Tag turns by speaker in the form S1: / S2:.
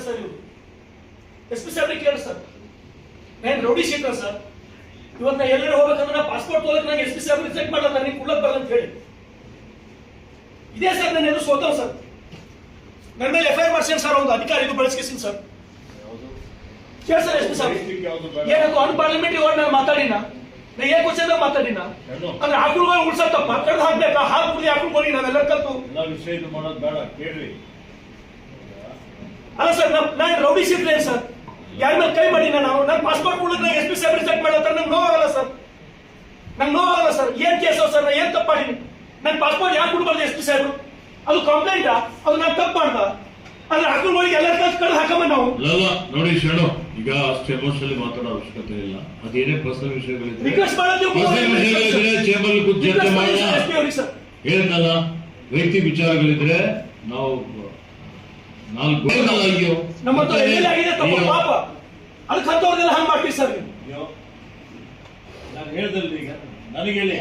S1: ಮಾಡ್ತಾರೆ ಸರ್ ಇವರು. S P ಸಾಹೇಬ್ರಿಗೆ ಕೇಳಿ ಸರ್. ನಾನು ರೌಡಿ ಶೀಟರ್ ಸರ್. ಇವತ್ತು ನಾ ಎಲ್ಲರೂ ಹೋಗ್ಬೇಕಂದ್ರೆ ನಾ ಪಾಸ್ಪೋರ್ಟ್ ತೊಗೊಳಕ್ ನಂಗೆ ಎಸ್ ಪಿ ಸಾಹೇಬ್ರಿಗೆ ಚೆಕ್ ಮಾಡಲ್ಲ ನನಗೆ ಕುಳ್ಳಕ್ ಬರಲ್ಲ ಅಂತ ಹೇಳಿ. ಇದೇ ಸರ್ ನನ್ನ ಹೆಸರು ಸೋತವ್ ಸರ್. ನನ್ನ ಮೇಲೆ ಎಫ್ ಐ ಆರ್ ಮಾಡ್ಸೇನೆ ಸರ್ ಒಂದು ಅಧಿಕಾರಿ ಇದು ಬಳಸ್ಕೇಸಿನಿ ಸರ್. ಕೇಳಿ ಸರ್ ಎಸ್ ಪಿ ಸಾಹೇಬ್ ಏನದು ಅನ್ಪಾರ್ಲಿಮೆಂಟ್ರಿ ವರ್ಡ್ ನಾನು ಮಾತಾಡಿನ? ನಾ ಏನ್ ಕ್ವಶನ್ ಮಾತಾಡಿನ? ಅಂದ್ರೆ ಆಕಳುಗಳು ಉಳ್ಸತ್ತಪ್ಪ. ಕಡ್ದು ಹಾಕ್ಬೇಕಾ? ಹಾಕ್ಬಿಡಿ ಆಕಳುಗಳಿಗೆ ನಾವೆಲ್ಲ ಕಲ್ತು.
S2: ಎಲ್ಲ ವಿಷಯ ಮಾಡೋದು ಬೇಡ ಕೇಳ್ರಿ.
S1: ನಾನು ರೌಡಿ ಸಿದ್ರೆ ಸರ್. ಯಾರ ಮೇಲೆ ಕೈ ಮಾಡಿ ನಾವು? ನನ್ನ ಪಾಸ್ಪೋರ್ಟ್ ಕೊಡೋದು ಎಸ್ ಪಿ ಸಾಹೇಬ್ರಿಗೆ ಚೆಕ್ ಮಾಡತ್ತಾರೆ ನಂಗೆ ನೋವಾಗಲ್ಲ ಸರ್. ನಂಗೆ ನೋವಾಗಲ್ಲ ಸರ್. ಏನ್ ಕೇಸೋ ಸರ್? ನಾ ಏನ್ ತಪ್ಪು ಮಾಡೀನಿ? ನನ್ನ ಪಾಸ್ಪೋರ್ಟ್ ಯಾಕೆ ಕೊಡ್ಬಾರ್ದು ಎಸ್ ಪಿ ಸಾಹೇಬ್ರು ಅದು ಕಂಪ್ಲೇಂಟಾ ಅದು ನಾನು ತಪ್ಪು ಮಾಡ್ದ? ಅಂದ್ರೆ ಆಕಳುಗಳಿಗೆ ಎಲ್ಲ ಕಡ್ದು ಹಾಕಮ್ಮ ನಾವು.
S3: ನೋಡಿ ಶರಣು ಈಗ ಅಷ್ಟು ಎಮೋಷನಲಿ ಮಾತಾಡೋ ಅವಶ್ಯಕತೆ ಇಲ್ಲ. ಅದೇನೇ ಪರ್ಸನಲ್ ವಿಷಯಗಳಿದ್ರೆ
S1: ರಿಕ್ವೆಸ್ಟ್
S3: ವಿಷಯಗಳಿದ್ರೆ ಚೇಂಬರ್ ಕೂತ್ ಚರ್ಚೆ ಮಾಡೋಣ ವೈಯಕ್ತಿಕ ವಿಚಾರಗಳಿದ್ರೆ ನಾವು ನಾಲ್ಕು ಅಯ್ಯೋ
S1: ನಮ್ಮ ಹತ್ರ ಎಲ್ಲಿ ಆಗಿದೆ ತಪ್ಪು
S3: ಅಯ್ಯೋ.
S1: ಪಾಪ. ಅದಕ್ಕೆ ಹತ್ತವ್ರದೆಲ್ಲ ಹಂಗ್ ಮಾಡ್ತೀವಿ ಸರ್ ನೀವು?
S2: ನಾನು ಹೇಳ್ದಲ್ರಿ ಈಗ ನನಗೆ ಹೇಳಿ.